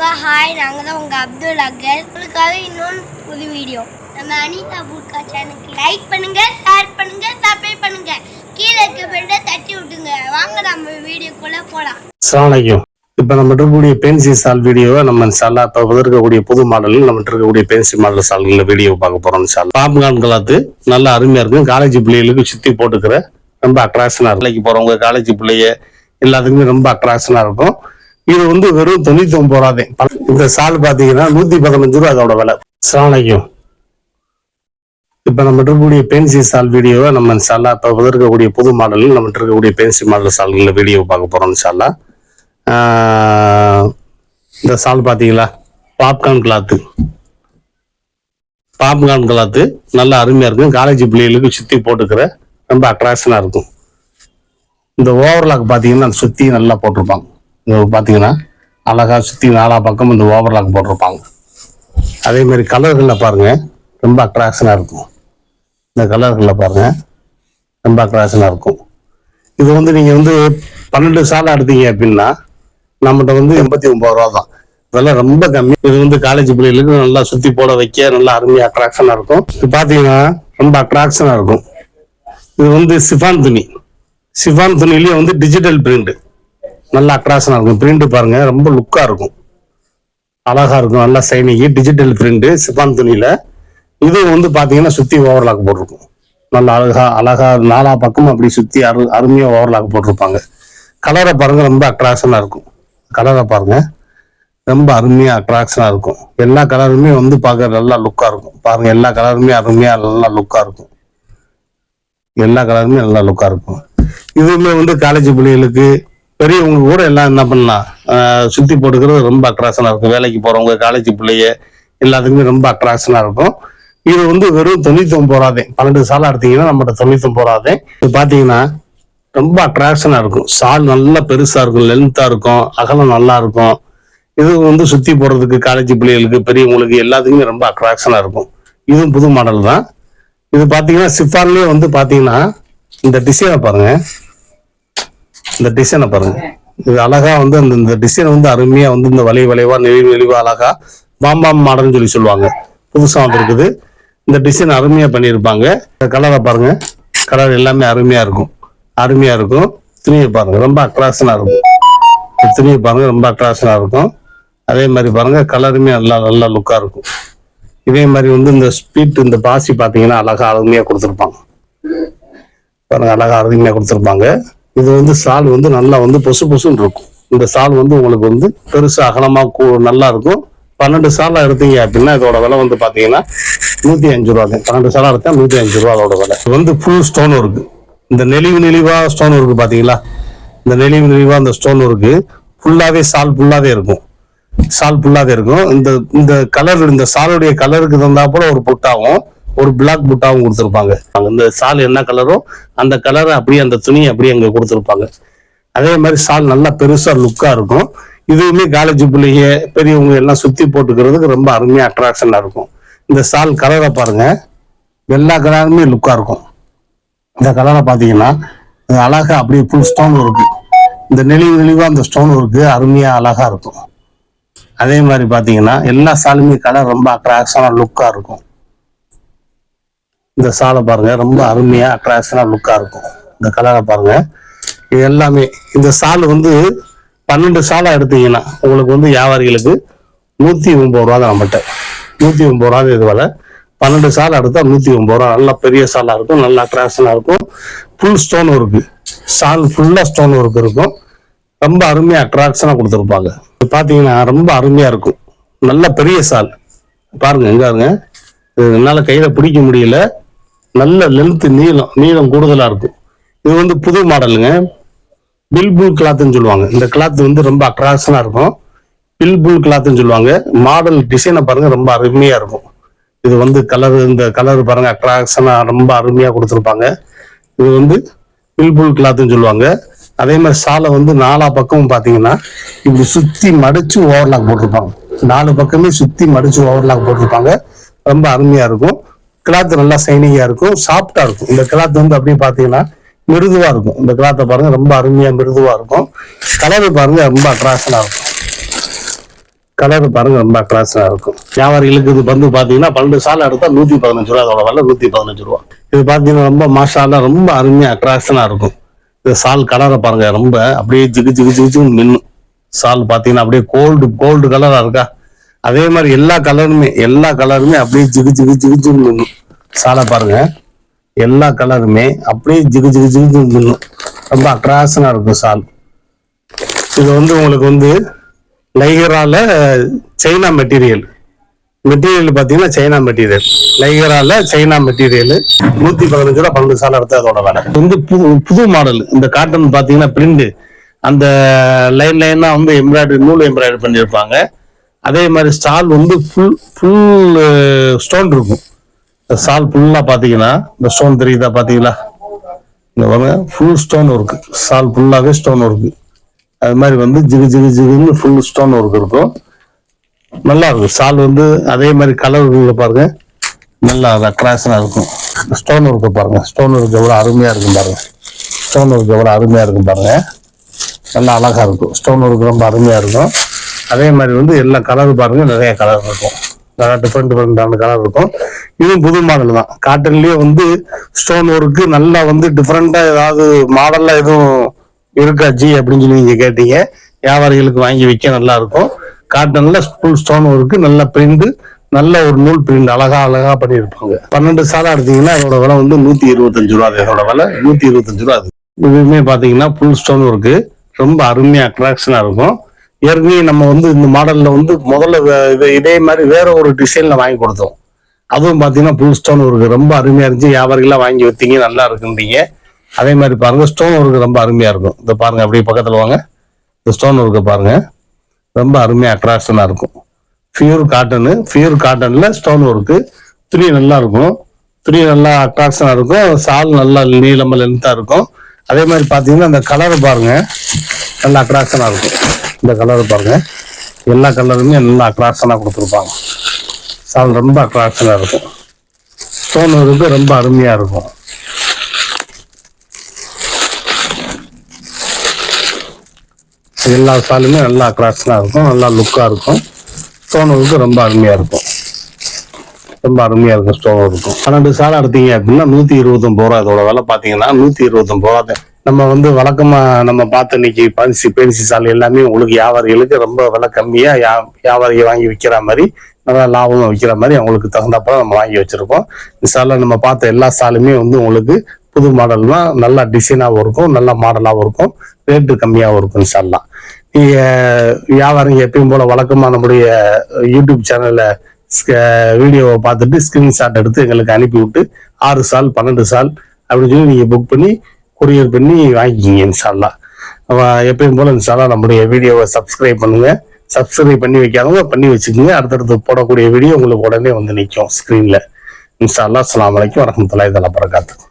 எல்லாருக்கும் ஹாய் நாங்கள் தான் உங்கள் அப்துல் அகல் உங்களுக்காக இன்னொன்று புது வீடியோ நம்ம அனிதா புல்கா சேனலுக்கு லைக் பண்ணுங்க ஷேர் பண்ணுங்க சப்ஸ்கிரைப் பண்ணுங்க. கீழே இருக்க பெட்டை தட்டி விட்டுங்க வாங்க நம்ம வீடியோக்குள்ள போகலாம் அஸ்ஸலாமலைக்கும். இப்போ நம்ம இருக்கக்கூடிய பென்சி சால் வீடியோவை நம்ம சாலா இப்போ இருக்கக்கூடிய புது மாடலில் நம்ம இருக்கக்கூடிய பென்சி மாடல் சால்களில் வீடியோ பார்க்க போறோம் இன்ஷால்லா பாப்கார்ன் கலாத்து நல்லா அருமையா இருக்கும். காலேஜ் பிள்ளைகளுக்கு சுத்தி போட்டுக்கிற ரொம்ப அட்ராக்ஷனா இருக்கும். வேலைக்கு போறவங்க காலேஜ் பிள்ளைய எல்லாத்துக்குமே ரொம்ப அட்ராக்ஷனா இருக்கும். இது வந்து வெறும் தொண்ணூத்தி ஒன்பது ரூபாதே இந்த சால் பாத்தீங்கன்னா நூத்தி பதினஞ்சு ரூபா அதோட விலை. அஸ்ஸலாமலைக்கும் இப்போ நம்ம இருக்கக்கூடிய பென்சி சால் வீடியோவை நம்ம சாலா இப்ப இருக்கக்கூடிய புது மாடலில் நம்ம இருக்கக்கூடிய பென்சி மாடல் சால்களில் வீடியோ பார்க்க போறோம் சாலா இந்த சால் பாத்தீங்களா? பாப்கார்ன் கிளாத்து பாப்கார்ன் கிளாத்து நல்லா அருமையாக இருக்கும். காலேஜ் பிள்ளைகளுக்கு சுற்றி போட்டுக்கிற ரொம்ப அட்ராக்ஷனாக இருக்கும். இந்த ஓவர்லாக் பார்த்தீங்கன்னா சுத்தி நல்லா போட்டிருப்பாங்க. இது பார்த்தீங்கன்னா அழகாக சுற்றி நாலா பக்கம் இந்த ஓவர்லாக் போட்டிருப்பாங்க. அதே மாதிரி கலர்களில் பாருங்கள் ரொம்ப அட்ராக்ஷனாக இருக்கும். இந்த கலர்களில் பாருங்கள் ரொம்ப அட்ராக்ஷனாக இருக்கும். இது வந்து நீங்கள் வந்து பன்னெண்டு சாலை எடுத்தீங்க அப்படின்னா நம்மகிட்ட வந்து எண்பத்தி ஒம்பது ரூபா தான். இதெல்லாம் ரொம்ப கம்மி. இது வந்து காலேஜ் பிள்ளைகளுக்கு நல்லா சுற்றி போட வைக்க நல்லா அருமையாக அட்ராக்ஷனாக இருக்கும். இது பார்த்தீங்கன்னா ரொம்ப அட்ராக்ஷனாக இருக்கும். இது வந்து சிஃபான் துணி. சிஃபான் துணிலேயே வந்து டிஜிட்டல் பிரிண்ட் நல்லா அட்ராக்ஷனாக இருக்கும். பிரிண்ட் பாருங்க ரொம்ப லுக்காக இருக்கும். அழகா இருக்கும் நல்லா சைனிக்கு டிஜிட்டல் பிரிண்ட்டு சிஃபான் துணியில். இது வந்து பார்த்தீங்கன்னா சுற்றி ஓவர்லாக் போட்டிருக்கும். நல்லா அழகா அழகா நாலா பக்கம் அப்படி சுற்றி அரு அருமையாக ஓவர்லாக் போட்டிருப்பாங்க. கலரை பாருங்க ரொம்ப அட்ராக்ஷனாக இருக்கும். கலரை பாருங்க ரொம்ப அருமையாக அட்ராக்ஷனாக இருக்கும். எல்லா கலருமே வந்து பார்க்க நல்லா லுக்காக இருக்கும். பாருங்க எல்லா கலருமே அருமையாக நல்லா லுக்காக இருக்கும். எல்லா கலருமே நல்லா லுக்காக இருக்கும். இதுவுமே வந்து காலேஜ் பிள்ளைகளுக்கு பெரியவங்க கூட எல்லாம் என்ன பண்ணலாம்? சுற்றி சுத்தி போட்டுக்கிறது ரொம்ப அட்ராக்ஷனா இருக்கும். வேலைக்கு போறவங்க காலேஜ் பிள்ளைய எல்லாத்துக்குமே ரொம்ப அட்ராக்ஷனா இருக்கும். இது வந்து வெறும் தொண்ணூத்தி ஒன்பது ரூபாதே பன்னெண்டு சாலை எடுத்தீங்கன்னா நம்மகிட்ட தொண்ணூத்தி ஒன்பது ரூபாதே இது பாத்தீங்கன்னா ரொம்ப அட்ராக்ஷனா இருக்கும். சால் நல்லா பெருசா இருக்கும். லென்த்தா இருக்கும். அகலம் நல்லா இருக்கும். இது வந்து சுத்தி போடுறதுக்கு காலேஜ் பிள்ளைகளுக்கு பெரியவங்களுக்கு எல்லாத்துக்குமே ரொம்ப அட்ராக்ஷனா இருக்கும். இதுவும் புது மாடல் தான். இது பாத்தீங்கன்னா சிஃபான்லயே வந்து பாத்தீங்கன்னா இந்த டிசைனை பாருங்க. இந்த டிசைனை பாருங்க. இது அழகா வந்து அந்த இந்த டிசைன் வந்து அருமையா வந்து இந்த வளைவு வளைவா நெளிவு நெளிவா அழகா பாம்பாம் மாடல்னு சொல்லி சொல்லுவாங்க. புதுசா வந்துருக்குது. இந்த டிசைன் அருமையா பண்ணியிருப்பாங்க. இந்த கலரை பாருங்க. கலர் எல்லாமே அருமையா இருக்கும். அருமையா இருக்கும். துணியை பாருங்க. ரொம்ப அட்ராக்ஷனா இருக்கும். துணியை பாருங்க. ரொம்ப அட்ராக்ஷனா இருக்கும். அதே மாதிரி பாருங்க. கலருமே நல்லா நல்லா லுக்கா இருக்கும். இதே மாதிரி வந்து இந்த ஸ்பீட் இந்த பாசி பாத்தீங்கன்னா அழகா அருமையா கொடுத்துருப்பாங்க. பாருங்க. அழகா அருமையா கொடுத்துருப்பாங்க. இது வந்து சால் வந்து நல்லா வந்து பொசு பொசுன்னு இருக்கும். இந்த சால் வந்து உங்களுக்கு வந்து பெருசு அகலமா கூ- நல்லா இருக்கும். பன்னெண்டு சாலாக எடுத்தீங்க அப்படின்னா இதோட விலை வந்து பாத்தீங்கன்னா நூத்தி அஞ்சு ரூபா பன்னெண்டு சாலாக எடுத்தா நூத்தி அஞ்சு ரூபா அதோட விலை. வந்து ஃபுல் ஸ்டோன் இருக்குது இந்த நெளிவு நெளிவா ஸ்டோன் இருக்குது பாத்தீங்களா? இந்த நெளிவு நெளிவா அந்த ஸ்டோன் இருக்குது ஃபுல்லாவே சால் ஃபுல்லாவே இருக்கும். சால் ஃபுல்லாவே இருக்கும். இந்த இந்த கலர் இந்த சாலுடைய கலருக்கு தந்தாப்புல ஒரு புட்டாகும். ஒரு பிளாக் புட்டாவும் கொடுத்துருப்பாங்க. இந்த சால் என்ன கலரோ அந்த கலரை அப்படியே அந்த துணியை அப்படியே அங்கே கொடுத்துருப்பாங்க. அதே மாதிரி சால் நல்லா பெருசா லுக்கா இருக்கும். இதுவுமே காலேஜ் பிள்ளைங்க பெரியவங்க எல்லாம் சுத்தி போட்டுக்கிறதுக்கு ரொம்ப அருமையா அட்ராக்ஷனா இருக்கும். இந்த சால் கலரை பாருங்க. எல்லா கலருமே லுக்கா இருக்கும். இந்த கலரை பாத்தீங்கன்னா அழகா அப்படியே ஃபுல் ஸ்டோன் இருக்கு. இந்த நெளிவு நெளிவா அந்த ஸ்டோன் இருக்கு. அருமையா அழகா இருக்கும். அதே மாதிரி பாத்தீங்கன்னா எல்லா சாலுமே கலர் ரொம்ப அட்ராக்ஷனா லுக்கா இருக்கும். இந்த சாலை பாருங்க ரொம்ப அருமையா அட்ராக்ஷனா லுக்கா இருக்கும். இந்த கலரை பாருங்க. இது எல்லாமே இந்த சால் வந்து பன்னெண்டு சாலை எடுத்தீங்கன்னா உங்களுக்கு வந்து வியாபாரிகளுக்கு நூத்தி ஒன்பது ரூபா தான் நம்மகிட்ட நூத்தி ஒன்பது ரூபா இது விலை. பன்னெண்டு சாலை எடுத்தா நூத்தி ஒன்பது ரூபா நல்லா பெரிய சாலா இருக்கும் நல்லா அட்ராக்ஷனா இருக்கும். ஃபுல் ஸ்டோன் ஒர்க்கு சால் ஃபுல்லா ஸ்டோன் ஒர்க் இருக்கும். ரொம்ப அருமையா அட்ராக்ஷனா கொடுத்துருப்பாங்க. பாத்தீங்கன்னா ரொம்ப அருமையா இருக்கும். நல்ல பெரிய சால். பாருங்க எங்க பாருங்க. என்னால கையில பிடிக்க முடியல. நல்ல லென்த் நீளம் நீளம் கூடுதலா இருக்கும் இது வந்து புது மாடலுங்க பில்புல் கிளாத்னு சொல்லுவாங்க. இந்த கிளாத் வந்து ரொம்ப அட்ராக்ஷனா இருக்கும். பில்புல் கிளாத்னு சொல்லுவாங்க. மாடல் டிசைனை பாருங்க ரொம்ப அருமையா இருக்கும். இது வந்து கலர் இந்த கலர் பாருங்க அட்ராக்ஷனா ரொம்ப அருமையா கொடுத்துருப்பாங்க. இது வந்து பில்புல் கிளாத்னு சொல்லுவாங்க. அதே மாதிரி சாலை வந்து நாலா பக்கமும் பார்த்தீங்கன்னா இப்படி சுத்தி மடிச்சு ஓவர்லாக் போட்டிருப்பாங்க. நாலு பக்கமே சுத்தி மடிச்சு ஓவர்லாக் போட்டிருப்பாங்க. ரொம்ப அருமையா இருக்கும். கிளாத் நல்லா சைனிங்கா இருக்கும் சாஃப்டா இருக்கும். இந்த கிளாத் வந்து அப்படியே பாத்தீங்கன்னா மிருதுவா இருக்கும். இந்த கிளாத்தை பாருங்க ரொம்ப அருமையா மிருதுவா இருக்கும். கலர் பாருங்க ரொம்ப அட்ராக்ஷனா இருக்கும். கலர் பாருங்க ரொம்ப அட்ராக்ஷனா இருக்கும். வியாபாரிகளுக்கு இது வந்து பாத்தீங்கன்னா பன்னெண்டு சாலை எடுத்தா நூத்தி பதினஞ்சு ரூபா அதோட வரல நூத்தி பதினஞ்சு ரூபா. இது பாத்தீங்கன்னா ரொம்ப மாஷால ரொம்ப அருமையா அட்ராக்ஷனா இருக்கும். இந்த சால் கலரை பாருங்க ரொம்ப அப்படியே ஜிகு ஜிகு ஜிகு ஜிகு மின்னும் சால் பாத்தீங்கன்னா அப்படியே கோல்டு கோல்டு கலரா இருக்கா? அதே மாதிரி எல்லா கலருமே எல்லா கலருமே அப்படியே ஜிகு ஜிகு ஜிகு ஜிகு சாலை பாருங்க. எல்லா கலருமே அப்படியே ஜிகு ஜிகு ஜிகு ஜிகு ரொம்ப அட்ராக்ஷனா இருக்கும் சால். இது வந்து உங்களுக்கு வந்து லைகரால சைனா மெட்டீரியல். மெட்டீரியல் பார்த்தீங்கன்னா சைனா மெட்டீரியல். லைகரால சைனா மெட்டீரியல். நூத்தி பதினஞ்சு ரூபா பன்னெண்டு சாலை எடுத்து அதோட வேலை. வந்து புது புது மாடல் இந்த காட்டன் பார்த்தீங்கன்னா பிரிண்ட் அந்த லைன் லைனா வந்து எம்ப்ராய்டரி நூல் எம்ப்ராய்டரி பண்ணியிருப்பாங்க. அதே மாதிரி ஸ்டால் வந்து ஃபுல் ஃபுல் ஸ்டோன் இருக்கும். இந்த ஸ்டால் ஃபுல்லாக பார்த்தீங்கன்னா இந்த ஸ்டோன் தெரியுதா பார்த்தீங்களா? இந்த பாருங்க ஃபுல் ஸ்டோன் ஒர்க்கு ஸ்டால் ஃபுல்லாகவே ஸ்டோன் ஒர்க்கு அது மாதிரி வந்து ஜிகு ஜிகு ஜிகுன்னு ஃபுல் ஸ்டோன் ஒர்க் இருக்கும். நல்லா இருக்கும். ஸ்டால் வந்து அதே மாதிரி கலர் பாருங்க. நல்லா அட்ராக்ஷனாக இருக்கும். ஸ்டோன் ஒர்க்கு பாருங்க. ஸ்டோன் ஒர்க் எவ்வளோ அருமையாக இருக்கும் பாருங்க. ஸ்டோன் ஒர்க் எவ்வளோ அருமையாக இருக்கும் பாருங்க. நல்லா அழகாக இருக்கும். ஸ்டோன் ஒர்க் ரொம்ப அருமையாக இருக்கும். அதே மாதிரி வந்து எல்லா கலர் பாருங்க நிறைய கலர் இருக்கும். நல்லா டிஃப்ரெண்ட் டிஃப்ரெண்டான கலர் இருக்கும். இதுவும் புது மாடல் தான். காட்டன்லயே வந்து ஸ்டோன் ஒர்க்கு நல்லா வந்து டிஃப்ரெண்டா ஏதாவது மாடல்ல எதுவும் இருக்கா ஜி அப்படின்னு சொல்லி நீங்க கேட்டீங்க. வியாபாரிகளுக்கு வாங்கி விற்க நல்லா இருக்கும். காட்டன்ல ஃபுல் ஸ்டோன் ஒர்க்கு நல்ல பிரிண்ட் நல்ல ஒரு நூல் பிரிண்ட் அழகா அழகா பண்ணியிருப்பாங்க. பன்னெண்டு சாலை எடுத்தீங்கன்னா அதோட விலை வந்து நூத்தி இருபத்தஞ்சு ரூபா அது அதோட விலை நூத்தி இருபத்தஞ்சு ரூபா. அது இதுவுமே பாத்தீங்கன்னா ஃபுல் ஸ்டோன் ஒர்க்கு ரொம்ப அருமையா அட்ராக்ஷனா இருக்கும். ஏற்கனவே நம்ம வந்து இந்த மாடல்ல வந்து முதல்ல இதே மாதிரி வேற ஒரு டிசைன்ல வாங்கி கொடுத்தோம். அதுவும் பாத்தீங்கன்னா ஃபுல் ஸ்டோன் ஒர்க்கு ரொம்ப அருமையா இருந்துச்சு. வியாபாரிகளாம் வாங்கி வைத்தீங்க நல்லா இருக்குன்றீங்க. அதே மாதிரி பாருங்க ஸ்டோன் ஒர்க்கு ரொம்ப அருமையா இருக்கும். இந்த பாருங்க அப்படியே பக்கத்துல வாங்க. இந்த ஸ்டோன் ஒர்க்கை பாருங்க. ரொம்ப அருமையா அட்ராக்ஷனா இருக்கும். பியூர் காட்டனு பியூர் காட்டன்ல ஸ்டோன் ஒர்க்கு துணி நல்லா இருக்கும். துணி நல்லா அட்ராக்ஷனா இருக்கும். சால் நல்லா நீளமா லென்த்தா இருக்கும். அதே மாதிரி பாத்தீங்கன்னா அந்த கலர் பாருங்க நல்லா அட்ராக்ஷனா இருக்கும். இந்த கலர் பாருங்க. எல்லா கலருமே நல்லா அட்ராக்ஷனாக கொடுத்துருப்பாங்க. சால் ரொம்ப அட்ராக்ஷனாக இருக்கும். ஸ்டோன் ஒர்க்கு ரொம்ப அருமையாக இருக்கும். எல்லா சாலுமே நல்லா அட்ராக்ஷனாக இருக்கும். நல்லா லுக்காக இருக்கும். ஸ்டோன் ஒர்க்கு ரொம்ப அருமையாக இருக்கும். ரொம்ப அருமையா இருக்கும் ஸ்டோன் இருக்கும் பன்னெண்டு சாலை எடுத்தீங்க அப்படின்னா நூத்தி இருபத்தொம்பது ரூபா. இதோட விலை பார்த்தீங்கன்னா நூத்தி இருபத்தொம்பது ரூபா தான். நம்ம வந்து வழக்கமா நம்ம பார்த்த இன்னைக்கு பன்சி பென்சி சாலை எல்லாமே உங்களுக்கு வியாபாரிகளுக்கு ரொம்ப விலை கம்மியா யா- வியாபாரிகள் வாங்கி விற்கிற மாதிரி நல்லா லாபமா விற்கிற மாதிரி அவங்களுக்கு தகுந்தப்ப நம்ம வாங்கி வச்சிருக்கோம். இந்த சாலை நம்ம பார்த்த எல்லா சாலுமே வந்து உங்களுக்கு புது மாடல் தான் நல்லா டிசைனாகவும் இருக்கும் நல்ல மாடலாகவும் இருக்கும் ரேட்டு கம்மியாகவும் இருக்கும் இன்ஷால்லாம் நீங்க வியாபாரிங்க எப்பயும் போல வழக்கமா நம்முடைய யூடியூப் சேனல்ல வீடியோவை பார்த்துட்டு ஸ்கிரீன்ஷாட் எடுத்து எங்களுக்கு அனுப்பி விட்டு ஆறு சால் பன்னெண்டு சால் அப்படின்னு சொல்லி நீங்க புக் பண்ணி கொரியர் பண்ணி வாங்கிக்கிங்க இன்ஷால்லா. எப்பயும் போல இன்ஷால்லா நம்முடைய வீடியோவை சப்ஸ்கிரைப் பண்ணுங்க. சப்ஸ்கிரைப் பண்ணி வைக்காதவங்க பண்ணி வச்சுக்கோங்க. அடுத்தடுத்து போடக்கூடிய வீடியோ உங்களுக்கு உடனே வந்து நிற்கும் ஸ்க்ரீன்ல இன்ஷால்லா அஸ்லாம் வலைக்கும் வரமத்துல இதெல்லாம் பரகாத்துஹு